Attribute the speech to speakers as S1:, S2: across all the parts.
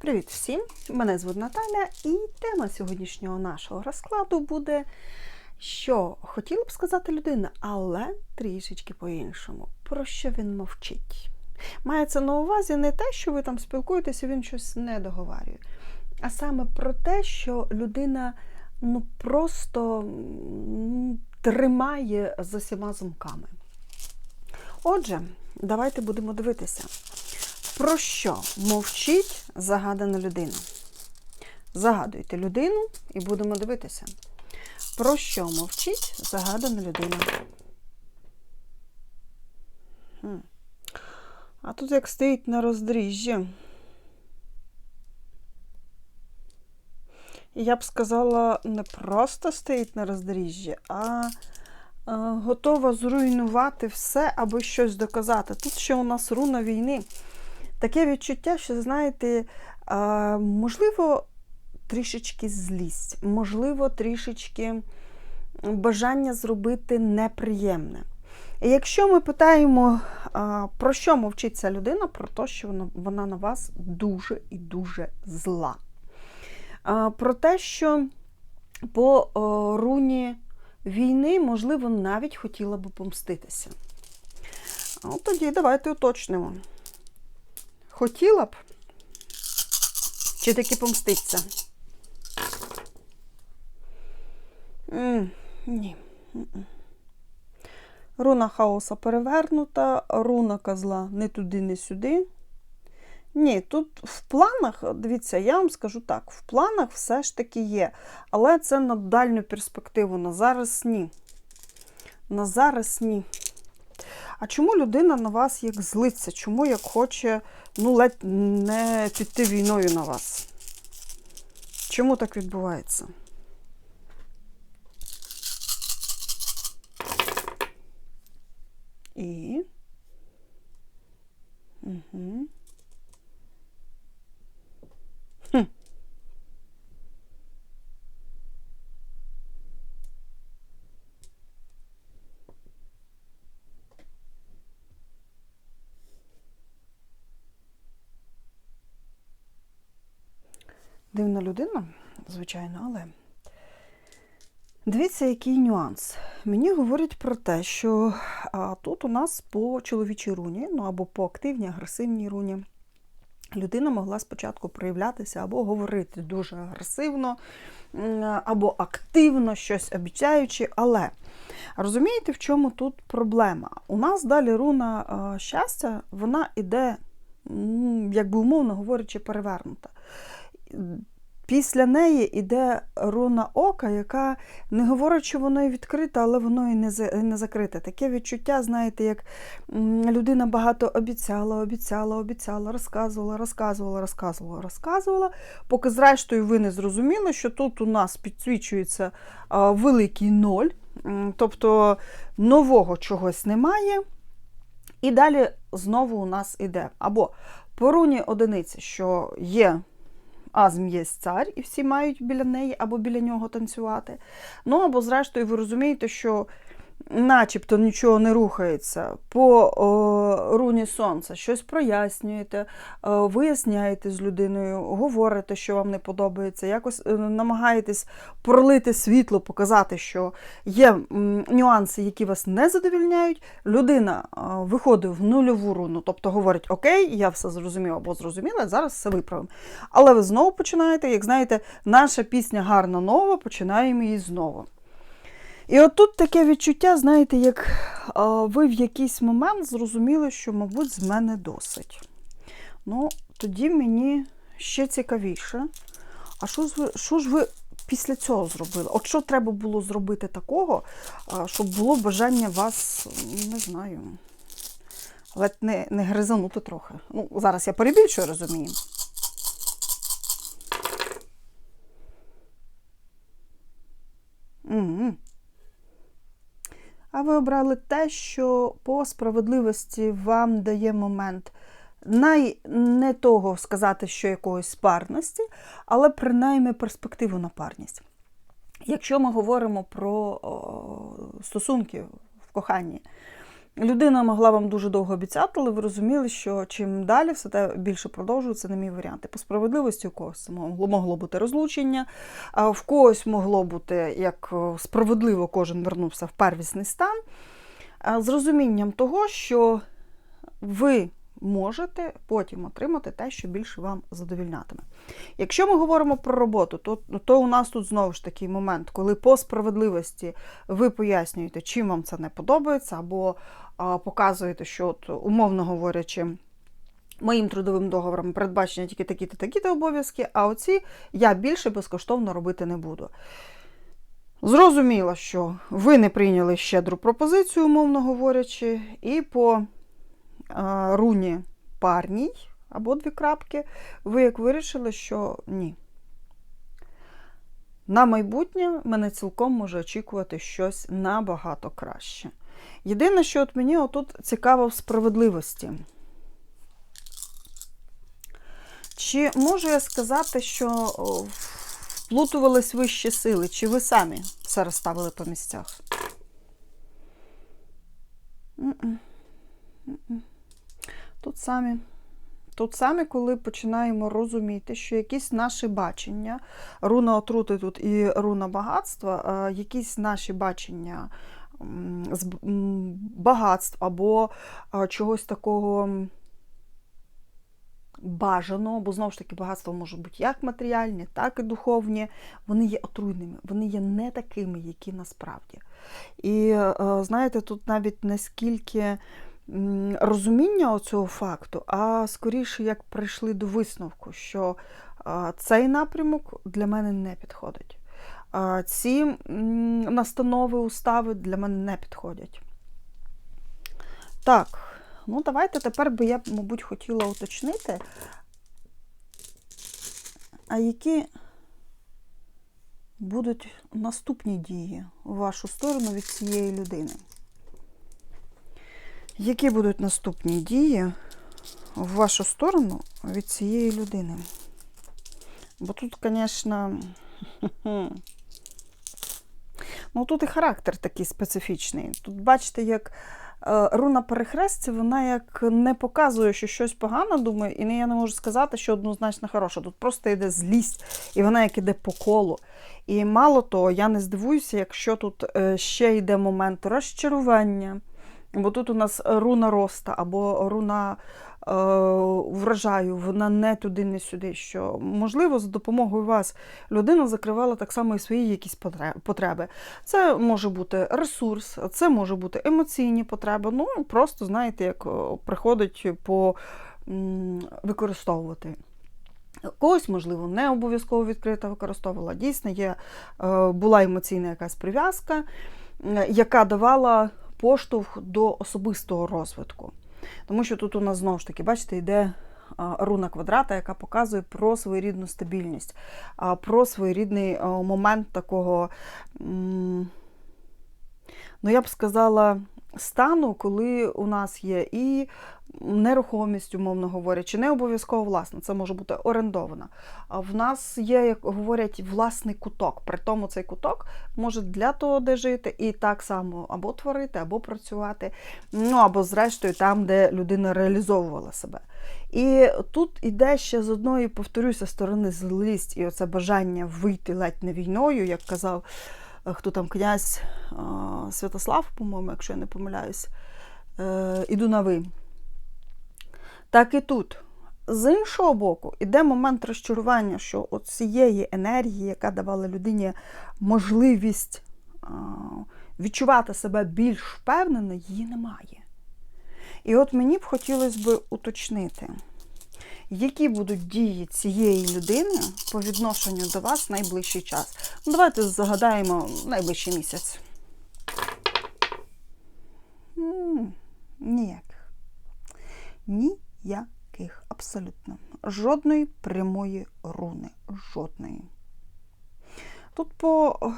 S1: Привіт всім! Мене звуть Наталя, і тема сьогоднішнього нашого розкладу буде, що хотіла б сказати людина, але трішечки по-іншому. Про що він мовчить? Мається на увазі не те, що ви там спілкуєтеся, він щось не договарює, а саме про те, що людина ну, просто тримає за всіма замками. Отже, давайте будемо дивитися. Про що мовчить загадана людина? Загадуйте людину і будемо дивитися. Про що мовчить загадана людина? А тут як стоїть на роздоріжжі. Я б сказала, не просто стоїть на роздоріжжі, а е, готова зруйнувати все або щось доказати. Тут ще у нас руна війни. Таке відчуття, що, знаєте, можливо, трішечки злість, можливо, трішечки бажання зробити неприємне. І якщо ми питаємо, про що мовчить ця людина, про те, що вона, на вас дуже і дуже зла. Про те, що по руні війни, можливо, навіть хотіла би помститися. От тоді давайте уточнимо. Хотіла б? Чи таки помститься? Ні. Руна хаоса перевернута, руна козла не туди, не сюди. Ні, тут в планах, дивіться, я вам скажу так, в планах все ж таки є. Але це на дальню перспективу. На зараз ні. На зараз ні. А чому людина на вас як злиться? Чому як хоче ну, ледь не піти війною на вас? Чому так відбувається? І. Угу. Дивна людина, звичайно, але дивіться, який нюанс. Мені говорять про те, що а, тут у нас по чоловічій руні, ну або по активній, агресивній руні, людина могла спочатку проявлятися або говорити дуже агресивно, або активно щось обіцяючи, але розумієте, в чому тут проблема? У нас далі руна а, щастя, вона іде, якби умовно говорячи, перевернута. Після неї йде руна ока, яка не говорить, що воно і відкрите, але воно і не, закрите. Таке відчуття, знаєте, як людина багато обіцяла, обіцяла, обіцяла, розказувала, розказувала, розказувала, розказувала, поки зрештою ви не зрозуміли, що тут у нас підсвічується великий ноль, тобто нового чогось немає. І далі знову у нас іде. Або по руні одиниці, що є Азм є цар, і всі мають біля неї або біля нього танцювати. Ну або, зрештою, ви розумієте, що начебто нічого не рухається. По о, руні сонця щось прояснюєте, о, виясняєте з людиною, говорите, що вам не подобається, якось е, намагаєтесь пролити світло, показати, що є нюанси, які вас не задовільняють. Людина е, виходить в нульову руну, тобто говорить: Окей, я все зрозумів або зрозуміла, зараз все виправимо. Але ви знову починаєте, як знаєте, наша пісня гарна нова, починаємо її знову. І отут таке відчуття, знаєте, як ви в якийсь момент зрозуміли, що, мабуть, з мене досить. Ну, тоді мені ще цікавіше. А що ж ви, що ж ви після цього зробили? От що треба було зробити такого, щоб було бажання вас, не знаю, ледь не, не гризанути трохи. Ну, зараз я перебільшую, розумію. Угу. А ви обрали те, що по справедливості вам дає момент най не того сказати, що якоїсь парності, але принаймні перспективу на парність. Якщо ми говоримо про о, стосунки в коханні, Людина могла вам дуже довго обіцяти, але ви розуміли, що чим далі все те більше продовжується, не мій варіант. І по справедливості у когось це могло, могло бути розлучення, а в когось могло бути, як е, справедливо кожен вернувся в первісний стан, з розумінням того, що ви можете потім отримати те, що більше вам задовільнятиме. Якщо ми говоримо про роботу, то, то у нас тут знову ж такий момент, коли по справедливості ви пояснюєте, чим вам це не подобається, або а, показуєте, що, от, умовно говорячи, Моїм трудовим договором передбачені тільки такі-то такі-то обов'язки, а оці я більше безкоштовно робити не буду. Зрозуміло, що ви не прийняли щедру пропозицію, умовно говорячи, і по руні парній або дві крапки, ви як вирішили, що ні. На майбутнє мене цілком може очікувати щось набагато краще. Єдине, що от мені отут цікаво в справедливості. Чи можу я сказати, що о, вплутувались вищі сили, чи ви самі все розставили по місцях? М-м. М-м. Тут самі. Тут саме, коли починаємо розуміти, що якісь наші бачення, руна отрути тут і руна багатства, е, якісь наші бачення багатств або е, чогось такого бажаного, бо знову ж таки багатство може бути як матеріальні, так і духовні. Вони є отруйними, вони є не такими, які насправді. І е, знаєте, тут навіть наскільки розуміння цього факту, а скоріше як прийшли до висновку, що цей напрямок для мене не підходить. Ці настанови, устави для мене не підходять. Так, ну давайте тепер би я, мабуть, хотіла уточнити, а які будуть наступні дії у вашу сторону від цієї людини? Які будуть наступні дії в вашу сторону від цієї людини? Бо тут, звісно, ну тут і характер такий специфічний. Тут, бачите, як е, руна перехрестя, вона як не показує, що щось погано думає, і я не можу сказати, що однозначно хороше. Тут просто йде злість, і вона як іде по колу. І мало того, я не здивуюся, якщо тут е, ще йде момент розчарування. Бо тут у нас руна роста або руна е, врожаю, вона не туди, не сюди. Що можливо, за допомогою вас людина закривала так само і свої якісь потреби. Це може бути ресурс, це може бути емоційні потреби. Ну просто знаєте, як приходить по використовувати. Когось, можливо, не обов'язково відкрита використовувала. Дійсно, є, е, була емоційна якась прив'язка, е, яка давала поштовх до особистого розвитку. Тому що тут у нас знову ж таки, бачите, йде руна квадрата, яка показує про своєрідну стабільність, про своєрідний момент такого, ну я б сказала, стану, коли у нас є і нерухомість, умовно говорячи, не обов'язково власна, це може бути орендована. А в нас є, як говорять, власний куток. При тому цей куток може для того, де жити, і так само або творити, або працювати, ну або зрештою там, де людина реалізовувала себе. І тут іде ще з одної, повторюся, сторони злість і оце бажання вийти ледь не війною, як казав хто там князь е, Святослав, по-моєму, якщо я не помиляюсь, е, іду на ви. Так і тут. З іншого боку, іде момент розчарування, що от цієї енергії, яка давала людині можливість відчувати себе більш впевнено, її немає. І от мені б хотілося б уточнити, які будуть дії цієї людини по відношенню до вас найближчий час. Ну, давайте загадаємо найближчий місяць. Ніяких. Ніяких, абсолютно. Жодної прямої руни. Жодної. Тут по е,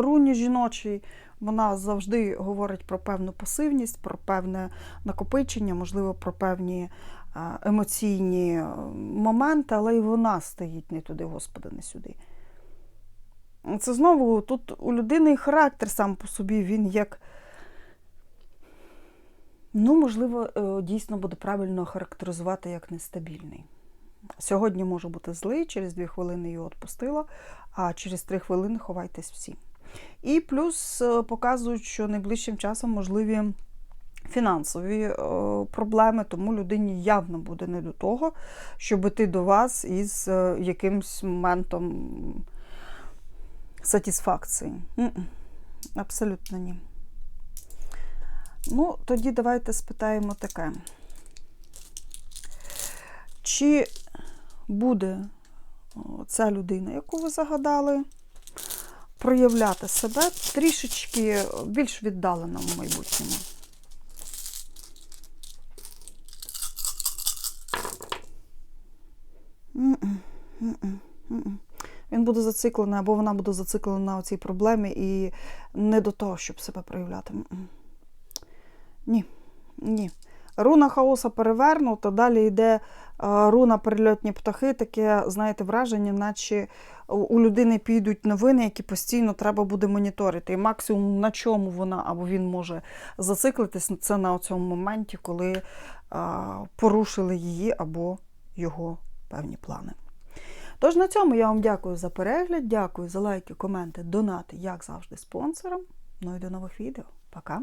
S1: руні жіночій вона завжди говорить про певну пасивність, про певне накопичення, можливо, про певні е, емоційні е, моменти, але і вона стоїть не туди, Господи, не сюди. Це знову тут у людини характер сам по собі, він як Ну, можливо, е, дійсно буде правильно характеризувати як нестабільний. Сьогодні може бути злий, через дві хвилини його відпустила, а через три хвилини ховайтесь всі. І плюс е, показують, що найближчим часом можливі фінансові е, проблеми, тому людині явно буде не до того, щоб іти до вас із е, якимсь моментом сатисфакції. М-м. Абсолютно ні. Ну, тоді давайте спитаємо таке. Чи буде ця людина, яку ви загадали, проявляти себе трішечки більш віддалено в майбутньому? Він буде зациклений, або вона буде зациклена на цій проблемі і не до того, щоб себе проявляти. Ні, ні. Руна хаоса перевернута, далі йде е, руна перельотні птахи, таке, знаєте, враження, наче у- людини підуть новини, які постійно треба буде моніторити. І максимум на чому вона або він може зациклитись, це на цьому моменті, коли е, порушили її або його певні плани. Тож на цьому я вам дякую за перегляд, дякую за лайки, коменти, донати, як завжди, спонсорам. Ну і до нових відео. Пока!